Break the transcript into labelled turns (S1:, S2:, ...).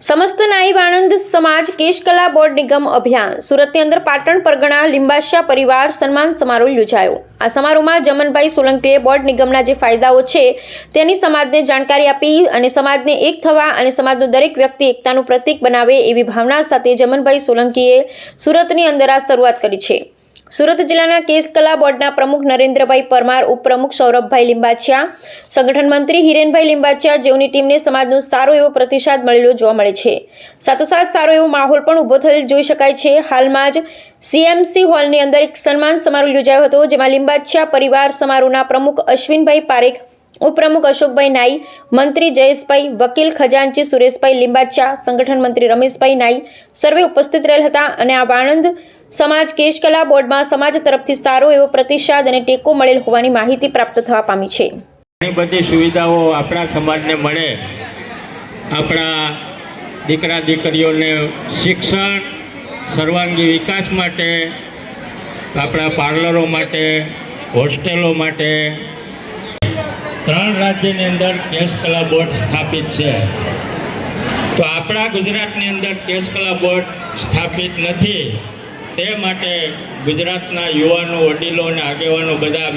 S1: સમસ્ત નાઈબ આણંદ સમાજ કેશકલા બોર્ડ નિગમ અભિયાન સુરતની અંદર પાટણ, પરગણા, લિંબાશા પરિવાર સન્માન સમારોહ યોજાયો. આ સમારોહમાં જમનભાઈ સોલંકીએ બોર્ડ નિગમના જે ફાયદાઓ છે તેની સમાજને જાણકારી આપી અને સમાજને એક થવા અને સમાજનો દરેક વ્યક્તિ એકતાનું પ્રતીક બનાવે એવી ભાવના સાથે જમનભાઈ સોલંકીએ સુરતની અંદર આ શરૂઆત કરી છે. સુરત જિલ્લાના કેસ કલા બોર્ડના પ્રમુખ નરેન્દ્રભાઈ પરમાર, ઉપપ્રમુખ સૌરભભાઈ લિંબાચિયા, સંગઠન મંત્રી હિરેનભાઈ લિંબાચિયા જેઓની ટીમને સમાજનો સારો એવો પ્રતિસાદ મળેલો જોવા મળે છે. સાથોસાથ સારો એવો માહોલ પણ ઊભો થયેલ જોઈ શકાય છે. હાલમાં જ સીએમસી હોલની અંદર એક સન્માન સમારોહ યોજાયો હતો, જેમાં લિંબાચિયા પરિવાર સમારોહના પ્રમુખ અશ્વિનભાઈ પારેખ, ઉપપ્રમુખ અશોકભાઈ નાઈ, મંત્રી જયેશભાઈ વકીલ ખજાનચી, સુરેશભાઈ લિંબાચા સંગઠન મંત્રી રમેશભાઈ નાઈ સર્વે ઉપસ્થિત રહેલ હતા અને આ વાણંદ સમાજ કેશકલા બોર્ડમાં સમાજ તરફથી સારો એવો પ્રતિસાદ અને ટેકો મળેલ હોવાની માહિતી પ્રાપ્ત થવા પામી છે.
S2: ઘણી બધી સુવિધાઓ આપણા સમાજને મળે. આપણા દીકરા દીકરીઓને શિક્ષણ, સર્વાંગી વિકાસ માટે, આપણા પાર્લરો માટે, હોસ્ટેલો માટે. ત્રણ રાજ્યની અંદર કેશ કલા બોર્ડ સ્થાપિત છે. તો આપણા ગુજરાતની અંદર કેશ કલા બોર્ડ સ્થાપિત નથી. તે માટે ગુજરાતના યુવાનો વડીલો અને આગેવાનો બધા